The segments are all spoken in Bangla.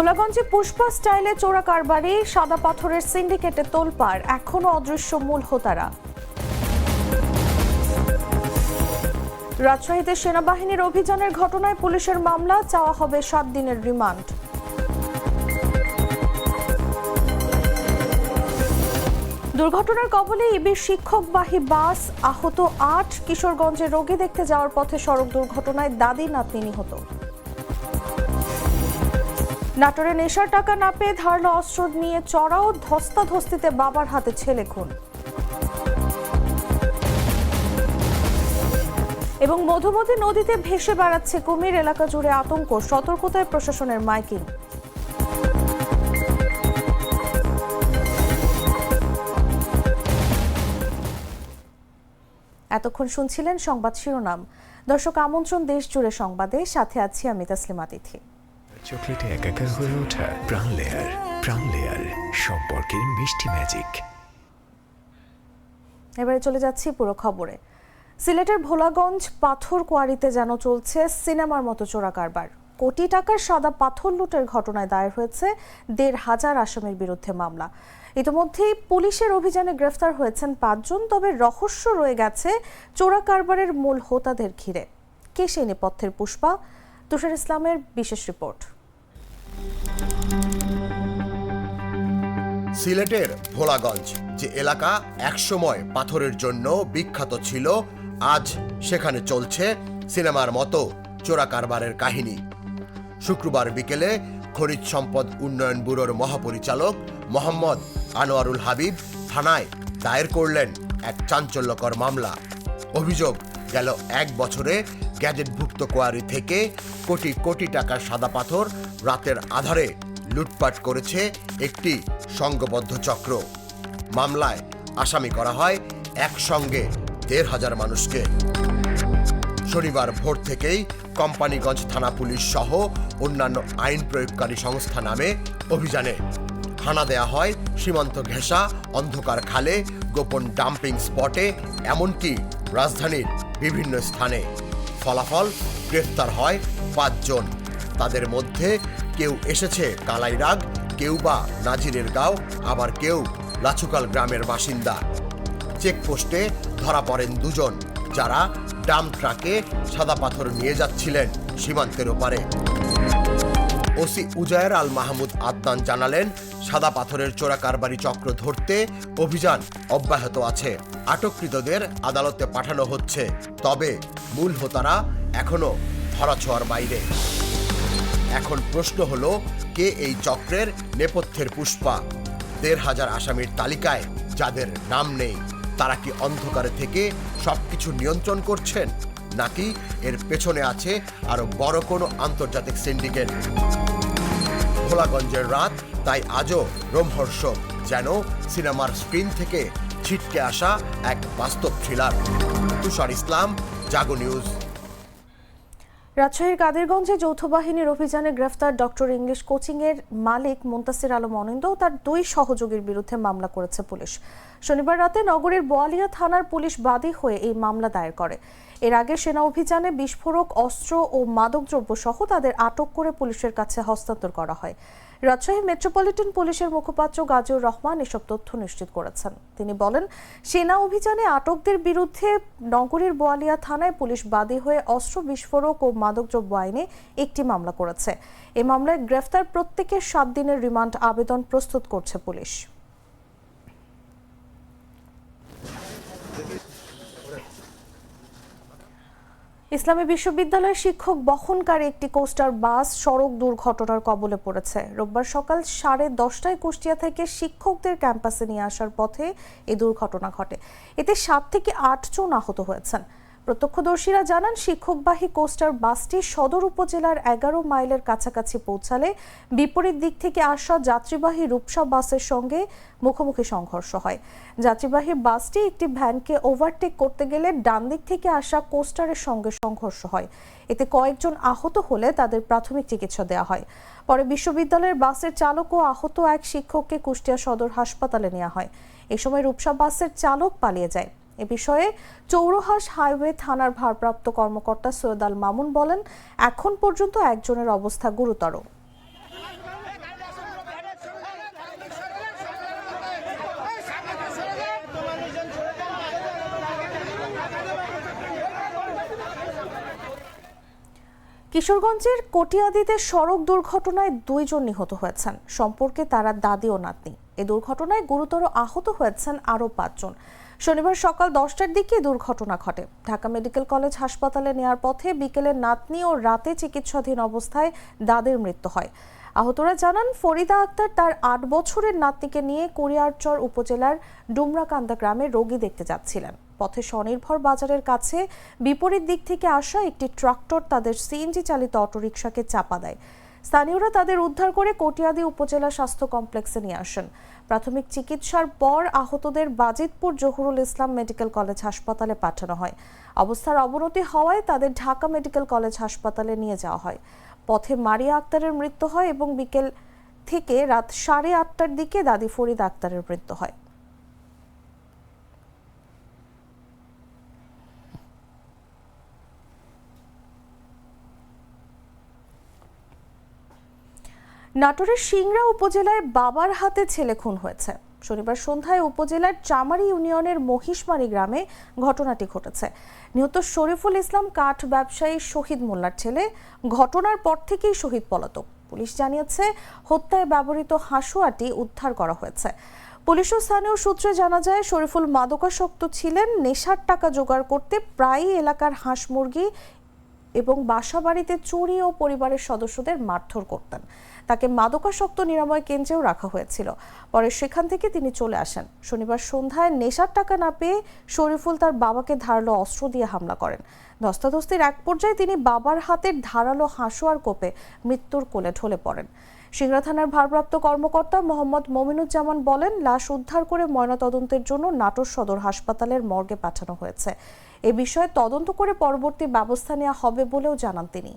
ভোলাগঞ্জে পুষ্পা স্টাইলে চোরা কারবারি, সাদা পাথরের সিন্ডিকেটে তোলপাড় এখনও অদৃশ্য মূল হোতারা। রাজশাহীতে সেনাবাহিনীর অভিযানের ঘটনায় পুলিশের মামলা, চাওয়া হবে সাত দিনের রিমান্ড। দুর্ঘটনার কবলে ইবির শিক্ষকবাহী বাস আহত আট, কিশোরগঞ্জে রোগী দেখতে যাওয়ার পথে সড়ক দুর্ঘটনায় দাদি নাতনি নিহত। নাটোরে নেশার টাকা না পেয়ে ধারালো অস্ত্র নিয়ে চড়াও ধস্তাধস্তিতে বাবার হাতে ছেলে খুন। এবং মধুমতি নদীতে ভেসে বেড়াচ্ছে কুমির এলাকা জুড়ে আতঙ্ক, সতর্কতায় প্রশাসনের মাইকিং। এতক্ষণ শুনছিলেন সংবাদ শিরোনাম। দর্শক, আমন্ত্রণ দেশ জুড়ে সংবাদে। সাথে আছি আমি তাসলিমা তিথি। চকলেটে একাকার হয়ে ওঠা প্রাণ লেয়ার প্রাণ লেয়ার সম্পর্কের মিষ্টি ম্যাজিক এবারে চলে যাচ্ছি পুরো খবরে। সিলেটের ভোলাগঞ্জ পাথর কোয়ারিতে যেন চলছে সিনেমার মতো চোরা কারবার। কোটি টাকার সাদা পাথর লুটের ঘটনায় দায়ের হয়েছে দেড় হাজার আসামির বিরুদ্ধে মামলা। ইতিমধ্যেই পুলিশের অভিযানে গ্রেফতার হয়েছেন পাঁচজন, তবে রহস্য রয়ে গেছে চোরা কারবারের মূল হোতাদের ঘিরে। কে সেই নেপথ্যের পুষ্পা? তুষার ইসলামের বিশেষ রিপোর্ট। সিলেটের ভোলাগঞ্জ, যে এলাকা একসময় পাথরের জন্য বিখ্যাত ছিল, আজ সেখানে চলছে সিনেমার মতো চোরা কারবারের কাহিনী। শুক্রবার বিকেলে খনিজ সম্পদ উন্নয়ন ব্যুরোর মহাপরিচালক মোহাম্মদ আনোয়ারুল হাবিব থানায় দায়ের করলেন এক চাঞ্চল্যকর মামলা। অভিযোগ গেল এক বছরে গ্যাজেটভুক্ত কোয়ারি থেকে কোটি কোটি টাকার সাদা পাথর রাতের আধারে লুটপাট করেছে একটি সংঘবদ্ধ চক্র। মামলায় আসামি করা হয় একসঙ্গে দেড় হাজার মানুষকে। শনিবার ভোর থেকেই কোম্পানিগঞ্জ থানা পুলিশ সহ অন্যান্য আইন প্রয়োগকারী সংস্থা নামে অভিযানে হানা দেয়া হয় সীমান্ত ঘেঁষা, অন্ধকার খালে, গোপন ডাম্পিং স্পটে, এমনকি রাজধানীর বিভিন্ন স্থানে। ফলাফল গ্রেফতার হয় পাঁচজন। তাদের মধ্যে কেউ এসেছে কালাইরাগ, কেউ বা নাজিরের গাঁও, আবার কেউ লাচুকাল গ্রামের বাসিন্দা। চেকপোস্টে ধরা পড়েন দুজন, যারা ডাম ট্রাকে সাদা পাথর নিয়ে যাচ্ছিলেন সীমান্তের ওপারে। ওসি উজায়ের আল মাহমুদ আদনান জানালেন সাদা পাথরের চোরা কারবারি চক্র ধরতে অভিযান অব্যাহত আছে। আটককৃতদের আদালতে পাঠানো হচ্ছে। তবে মূল হোতারা এখনও ধরাছোঁয়ার বাইরে। এখন প্রশ্ন হলো, কে এই চক্রের নেপথ্যের পুষ্পা? দেড় হাজার আসামির তালিকায় যাদের নাম নেই, তারা কি অন্ধকারে থেকে সবকিছু নিয়ন্ত্রণ করছেন? নাকি এর পেছনে আছে আরও বড় কোনো আন্তর্জাতিক সিন্ডিকেট? ভোলাগঞ্জের রাত, তাই আজও রোমহর্ষক, যেন সিনেমার স্ক্রিন থেকে ছিটকে আসা এক বাস্তব থ্রিলার। তুষার ইসলাম, জাগো নিউজ। রাজশাহীর কাদেরগঞ্জে যৌথ বাহিনীর অভিযানে গ্রেফতার ডক্টর ইংলিশ কোচিং এর মালিক মুন্তাসির আলম অনিন্দ ও তার দুই সহযোগীর বিরুদ্ধে মামলা করেছে পুলিশ। শনিবার রাতে নগরের বোয়ালিয়া থানার পুলিশ বাদী হয়ে এই মামলা দায়ের করে। এর আগে সেনা অভিযানে বিস্ফোরক, অস্ত্র ও মাদকদ্রব্য সহ তাদের আটক করে পুলিশের কাছে হস্তান্তর করা হয়। রাজশাহী মেট্রোপলিটন পুলিশের মুখপাত্র গাজীউর রহমান এসব তথ্য নিশ্চিত করেছেন। তিনি বলেন, সেনা অভিযানে আটকদের বিরুদ্ধে নগরীর বোয়ালিয়া থানায় পুলিশ বাদী হয়ে অস্ত্র বিস্ফোরক ও মাদকদ্রব্য আইনে একটি মামলা করেছে। এ মামলায় গ্রেফতার প্রত্যেকের সাত দিনের রিমান্ড আবেদন প্রস্তুত করছে পুলিশ। ইসলামী বিশ্ববিদ্যালয়ের শিক্ষক বহনকারী একটি কোস্টার বাস সড়ক দুর্ঘটনার কবলে পড়েছে। রোববার সকাল সাড়ে দশটায় কুষ্টিয়া থেকে শিক্ষকদের ক্যাম্পাসে নিয়ে আসার পথে এই দুর্ঘটনা ঘটে। এতে সাত থেকে আট জন আহত হয়েছেন। প্রত্যক্ষদর্শীরা জানান, শিক্ষকবাহী কোস্টার বাসটি সদর উপজেলার এগারো মাইলের কাছাকাছি পৌঁছালে বিপরীত দিক থেকে আসা যাত্রীবাহী রূপসা বাসের সঙ্গে মুখোমুখি সংঘর্ষ হয়। যাত্রীবাহী বাসটি একটি ভ্যানকে ওভারটেক করতে গেলে ডান দিক থেকে আসা কোস্টারের সঙ্গে সংঘর্ষ হয়। এতে কয়েকজন আহত হলে তাদের প্রাথমিক চিকিৎসা দেওয়া হয়। পরে বিশ্ববিদ্যালয়ের বাসের চালক ও আহত এক শিক্ষককে কুষ্টিয়া সদর হাসপাতালে নেওয়া হয়। এ সময় রূপসা বাসের চালক পালিয়ে যায়। এ বিষয়ে চৌরহাস হাইওয়ে থানার ভারপ্রাপ্ত কর্মকর্তা সৈয়দ আল মামুন বলেন, এখন পর্যন্ত একজনের অবস্থা গুরুতর। কিশোরগঞ্জের কটিয়াদিতে সড়ক দুর্ঘটনায় দুইজন নিহত হয়েছেন। সম্পর্কে তারা দাদি ও নাতনি। এ দুর্ঘটনায় গুরুতর আহত হয়েছেন আরও পাঁচজন। শনিবার সকাল দশটার দিকে দুর্ঘটনা ঘটে। ঢাকা মেডিকেল কলেজ হাসপাতালে নেয়ার পথে বিকেলে নাতনি ও রাতে চিকিৎসাধীন অবস্থায় দাদের মৃত্যু হয়। আহতরা জানান, ফরিদা আক্তার তার আট বছরের নাতনিকে নিয়ে কুরিয়ারচর উপজেলার ডুমরাকান্দা গ্রামে রোগী দেখতে যাচ্ছিলেন। পথে স্বনির্ভর বাজারের কাছে বিপরীত দিক থেকে আসা একটি ট্রাক্টর তাদের সিএনজি চালিত অটোরিকশাকে চাপা দেয়। স্থানীয়রা তাদের উদ্ধার করে কটিয়াদি উপজেলা স্বাস্থ্য কমপ্লেক্সে নিয়ে আসেন। প্রাথমিক চিকিৎসার পর আহতদের বাজিতপুর জহুরুল ইসলাম মেডিকেল কলেজ হাসপাতালে পাঠানো হয়। অবস্থার অবনতি হওয়ায় তাদের ঢাকা মেডিকেল কলেজ হাসপাতালে নিয়ে যাওয়া হয়। পথে মারিয়া আক্তারের মৃত্যু হয় এবং বিকেল থেকে রাত সাড়ে আটটার দিকে দাদি ফরিদ আক্তারের মৃত্যু হয়। নাটোরের সিংড়া উপজেলায় বাবার হাতে ছেলে খুন হয়েছে। শনিবার সন্ধ্যায় উপজেলার চামারি ইউনিয়নের মহিষমারি গ্রামে ঘটনাটি ঘটেছে। নিহত শরীফুল ইসলাম কাঠ ব্যবসায়ী শহীদ মোল্লার ছেলে, ঘটনার পর থেকেই শহীদ পলাতক। পুলিশ জানিয়েছে, হত্যায় ব্যবহৃত হাসুয়াটি উদ্ধার করা হয়েছে। পুলিশ ও স্থানীয় সূত্রে জানা যায়, শরীফুল মাদকাসক্ত ছিলেন, নেশার টাকা জোগাড় করতে প্রায়ই এলাকার হাঁস মুরগি এবং বাসা বাড়িতে চুরি ও পরিবারের সদস্যদের মারধর করতেন। তাকে মাদকাসক্ত নিরাময় কেন্দ্রেও রাখা হয়েছিল। পরে সেখান থেকে তিনি চলে আসেন। শনিবার সন্ধ্যায় নেশার টাকা না পেয়ে শরীফুল তার বাবাকে ধারালো অস্ত্র দিয়ে হামলা করেন। ধস্তাধস্তির এক পর্যায়ে তিনি বাবার হাতের ধারালো হাঁসুয়ার কোপে মৃত্যুর কোলে ঢলে পড়েন। সিংড়া থানার ভারপ্রাপ্ত কর্মকর্তা মোহাম্মদ মমিনুজ্জামান বলেন, লাশ উদ্ধার করে ময়নাতদন্তের জন্য নাটোর সদর হাসপাতালের মর্গে পাঠানো হয়েছে। এ বিষয়ে তদন্ত করে পরবর্তী ব্যবস্থা নেওয়া হবে বলেও জানান তিনি।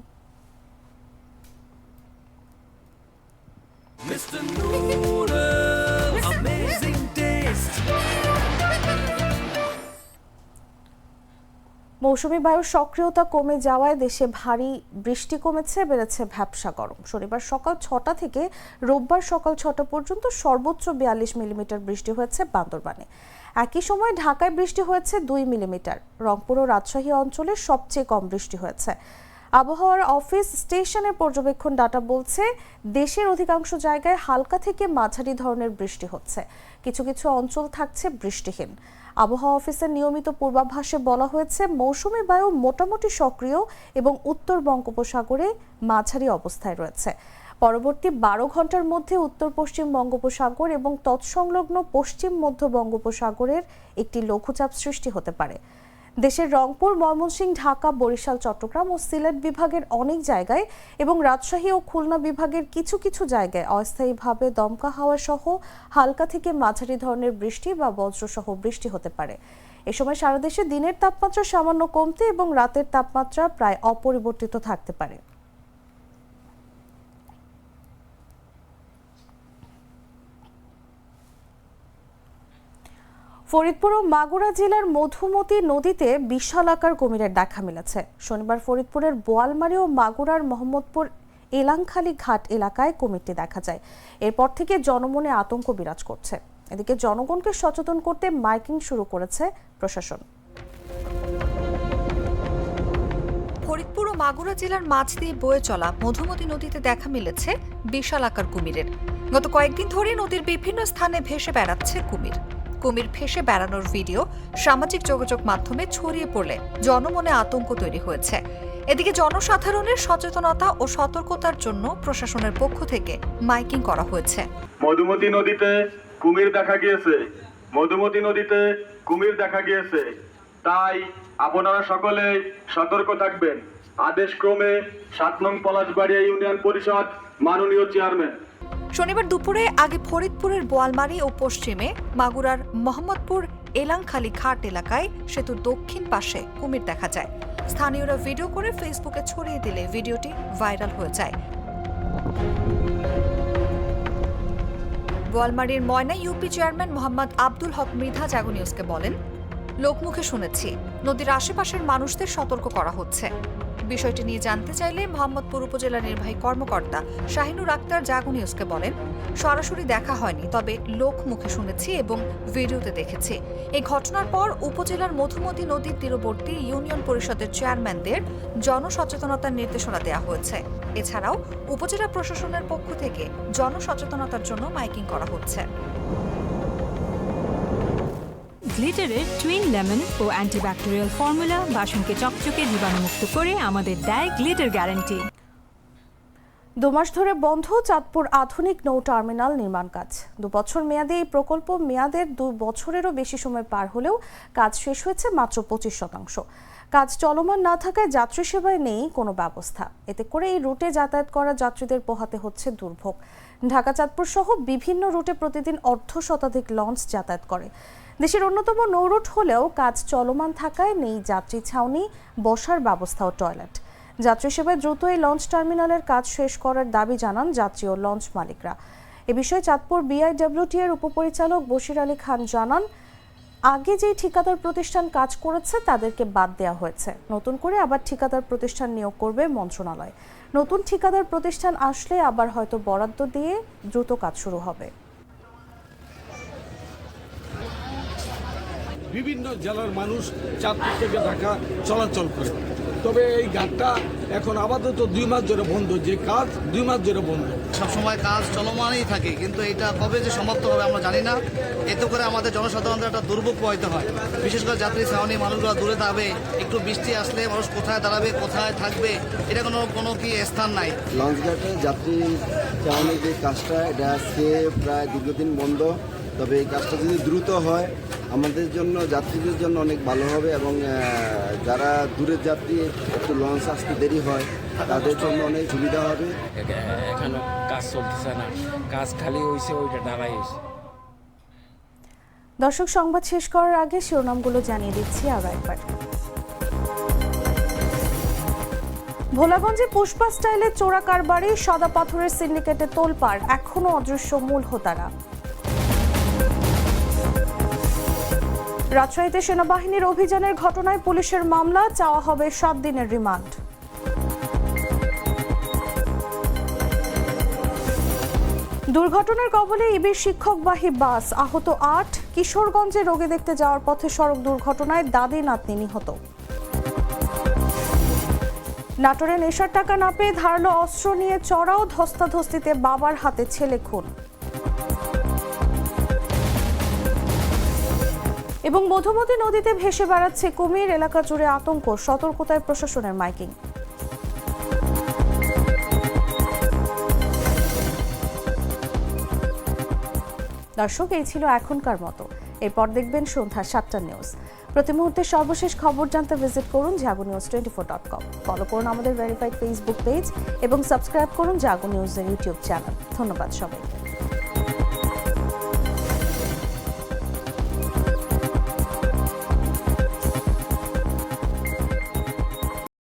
মৌসুমী বায়ুর সক্রিয়তা কমে যাওয়ায় দেশে ভারী বৃষ্টি কমেছে, বেড়েছে ভ্যাবসা গরম। শনিবার সকাল ছটা থেকে রোববার সকাল ছটা পর্যন্ত সর্বোচ্চ বিয়াল্লিশ মিলিমিটার বৃষ্টি হয়েছে বান্দরবানে। একই সময় ঢাকায় বৃষ্টি হয়েছে দুই মিলিমিটার। রংপুর ও রাজশাহী অঞ্চলে সবচেয়ে কম বৃষ্টি হয়েছে। আবহাওয়ার অফিস স্টেশনের পর্যবেক্ষণ ডাটা বলছে, দেশের অধিকাংশ জায়গায় হালকা থেকে মাঝারি ধরনের বৃষ্টি হচ্ছে। কিছু কিছু অঞ্চল থাকছে বৃষ্টিহীন। আবহাওয়া অফিসের নিয়মিত পূর্বাভাসে বলা হয়েছে, মৌসুমি বায়ু মোটামুটি সক্রিয় এবং উত্তর বঙ্গোপসাগরে মাঝারি অবস্থায় রয়েছে। পরবর্তী বারো ঘণ্টার মধ্যে উত্তর, পশ্চিম বঙ্গোপসাগর এবং তৎসংলগ্ন পশ্চিম মধ্য বঙ্গোপসাগরের একটি লঘুচাপ সৃষ্টি হতে পারে। দেশের রংপুর, ময়মনসিংহ, ঢাকা, বরিশাল, চট্টগ্রাম ও সিলেট বিভাগের অনেক জায়গায় এবং রাজশাহী ও খুলনা বিভাগের কিছু কিছু জায়গায় অস্থায়ীভাবে দমকা হাওয়া সহ হালকা থেকে মাঝারি ধরনের বৃষ্টি বা বজ্রসহ বৃষ্টি হতে পারে। এ সময় সারা দেশে দিনের তাপমাত্রা সামান্য কমতে এবং রাতের তাপমাত্রা প্রায় অপরিবর্তিত থাকতে পারে। ফরিদপুর ও মাগুরা জেলার মধুমতি নদীতে বিশাল আকার কুমিরের দেখা মিলেছে। শনিবার ফরিদপুরের বোয়ালমারি ও মাগুরার মোহাম্মদপুর এলাংখালী ঘাট এলাকায় কুমিরটি দেখা যায়। এরপর থেকে জনমনে আতঙ্ক বিরাজ করছে। এদিকে জনগণকে সচেতন করতে মাইকিং শুরু করেছে প্রশাসন। ফরিদপুর ও মাগুরা জেলার মাছ দিয়ে বয়ে চলা মধুমতি নদীতে দেখা মিলেছে বিশাল আকার কুমিরের। গত কয়েকদিন ধরে নদীর বিভিন্ন স্থানে ভেসে বেড়াচ্ছে কুমির। কুমির ভেসে বেড়ানোর ভিডিও সামাজিক যোগাযোগ মাধ্যমে ছড়িয়ে পড়লে জনমনে আতঙ্ক তৈরি হয়েছে। এদিকে জনসাধারণের সচেতনতা ও সতর্কতার জন্য প্রশাসনের পক্ষ থেকে মাইকিং করা হয়েছে। মধুমতি নদীতে কুমির দেখা গিয়েছে। মধুমতি নদীতে কুমির দেখা গিয়েছে। তাই আপনারা সকলে সতর্ক থাকবেন। আদেশ ক্রমে সাত নং পলাশবাড়িয়া ইউনিয়ন পরিষদ মাননীয় চেয়ারম্যান। শনিবার দুপুরে আগে ফরিদপুরের বোয়ালমারি ও পশ্চিমে মাগুরার মোহাম্মদপুর এলাংখালী ঘাট এলাকায় সেতুর দক্ষিণ পাশে কুমির দেখা যায়। স্থানীয়রা ভিডিও করে ফেসবুকে ছড়িয়ে দিলে ভিডিওটি ভাইরাল হয়ে যায়। বোয়ালমারির ময়না ইউপি চেয়ারম্যান মোহাম্মদ আব্দুল হক মৃধা জাগো নিউজকে বলেন, লোকমুখে শুনেছি, নদীর আশেপাশের মানুষদের সতর্ক করা হচ্ছে। বিষয়টি নিয়ে জানতে চাইলে মোহাম্মদপুর উপজেলা নির্বাহী কর্মকর্তা শাহিনুর আক্তার জাগো নিউজকে বলেন, সরাসরি দেখা হয়নি, তবে লোক মুখে শুনেছি এবং ভিডিওতে দেখেছি। এই ঘটনার পর উপজেলার মধুমতি নদীর তীরবর্তী ইউনিয়ন পরিষদের চেয়ারম্যানদের জনসচেতনতার নির্দেশনা দেওয়া হয়েছে। এছাড়াও উপজেলা প্রশাসনের পক্ষ থেকে জনসচেতনতার জন্য মাইকিং করা হচ্ছে। গ্লিটারের টুইন লেমন ও অ্যান্টিব্যাকটেরিয়াল ফর্মুলা বাসনকে চকচকে জীবাণুমুক্ত করে আমাদের দেয় গ্লিটার গ্যারান্টি দু মাস ধরে বন্ধ চাঁদপুর আধুনিক নৌ টার্মিনাল নির্মাণ কাজ। দু বছর মেয়াদে এই প্রকল্প মেয়াদের দু বছরেরও বেশি সময় পার হলেও কাজ শেষ হয়েছে মাত্র পঁচিশ শতাংশ। কাজ চলমান না থাকায় যাত্রী সেবায় নেই কোনো ব্যবস্থা। এতে করে এই রুটে যাতায়াত করা যাত্রীদের পোহাতে হচ্ছে দুর্ভোগ। ঢাকা চাঁদপুর সহ বিভিন্ন রুটে প্রতিদিন অর্ধ শতাধিক লঞ্চ যাতায়াত করে। দেশের অন্যতম নৌরুট হলেও কাজ চলমান থাকায় নেই যাত্রী ছাউনি, বসার ব্যবস্থা ও টয়লেট। যাত্রী সেবায় দ্রুত এই লঞ্চ টার্মিনালের কাজ শেষ করার দাবি জানান যাত্রী ও লঞ্চ মালিকরা। এ বিষয়ে চাঁদপুর বিআইডব্লিউটি এর উপপরিচালক বশির আলী খান জানান, আগে যেই ঠিকাদার প্রতিষ্ঠান কাজ করেছে তাদেরকে বাদ দেওয়া হয়েছে। নতুন করে আবার ঠিকাদার প্রতিষ্ঠান নিয়োগ করবে মন্ত্রণালয়। নতুন ঠিকাদার প্রতিষ্ঠান আসলে আবার হয়তো বরাদ্দ দিয়ে দ্রুত কাজ শুরু হবে। বিভিন্ন জেলার মানুষ চাঁদপুর থেকে ঢাকা চলাচল করে। তবে এই ঘাটটা এখন আপাতত দুই মাস ধরে বন্ধ যে কাজ দুই মাস ধরে বন্ধ। সবসময় কাজ চলমানই থাকে কিন্তু এটা কবে যে সমাপ্ত হবে আমরা জানি না। এতে করে আমাদের জনসাধারণদের একটা দুর্ভোগ প্রবাহিত হয়। বিশেষ করে যাত্রী ছাউনি মানুষগুলো দূরে থাকবে একটু বৃষ্টি আসলে মানুষ কোথায় দাঁড়াবে কোথায় থাকবে এটা কোনো কোনো কি স্থান নাই। লঞ্চঘাটে যাত্রী চালানোর যে কাজটা এটা আজকে প্রায় দীর্ঘদিন বন্ধ। তবে এই কাজটা যদি দ্রুত হয় আমাদের জন্য যাত্রীদের জন্য অনেক ভালো হবে এবং যারা দূরের যাত্রী একটু লঞ্চ আসতে দেরি হয় তাদের জন্য অনেক সুবিধা হবে। এখানে কাজ চলতেছে না। কাজ খালি হয়েছে ওইটা দাঁড়াই হয়েছে দর্শক সংবাদ শেষ করার আগে শিরোনামগুলো জানিয়ে দিচ্ছি আরও একবার। ভোলাগঞ্জে পুষ্পা স্টাইলে চোরা কারবারি সাদা পাথরের সিন্ডিকেটে তোলপাড় এখনও অদৃশ্য মূল হোতারা। রাজশাহীতে সেনাবাহিনীর অভিযানের ঘটনায় পুলিশের মামলা, চাওয়া হবে সাত দিনের রিমান্ড। দুর্ঘটনার কবলে ইবির শিক্ষকবাহী বাস, আহত আট, কিশোরগঞ্জে রোগী দেখতে যাওয়ার পথে সড়ক দুর্ঘটনায় দাদি নাতনি নিহত। নাটোরে নেশার টাকা না পেয়ে ধারালো অস্ত্র নিয়ে চড়াও ধস্তাধস্তিতে বাবার হাতে ছেলে খুন। এবং মধুমতি নদীতে ভেসে বেড়াচ্ছে কুমির এলাকা জুড়ে আতঙ্ক, সতর্কতায় প্রশাসনের মাইকিং। দর্শক, এই ছিল এখনকার মতো। এরপর দেখবেন সন্ধ্যা সাতটা নিউজ। প্রতি মুহূর্তে সর্বশেষ খবর জানতে ভিজিট করুন Jago news twenty four dot com follow করুন আমাদের ভেরিফাইড ফেসবুক পেজ এবং সাবস্ক্রাইব করুন জাগো নিউজের ইউটিউব চ্যানেল। ধন্যবাদ সবাইকে।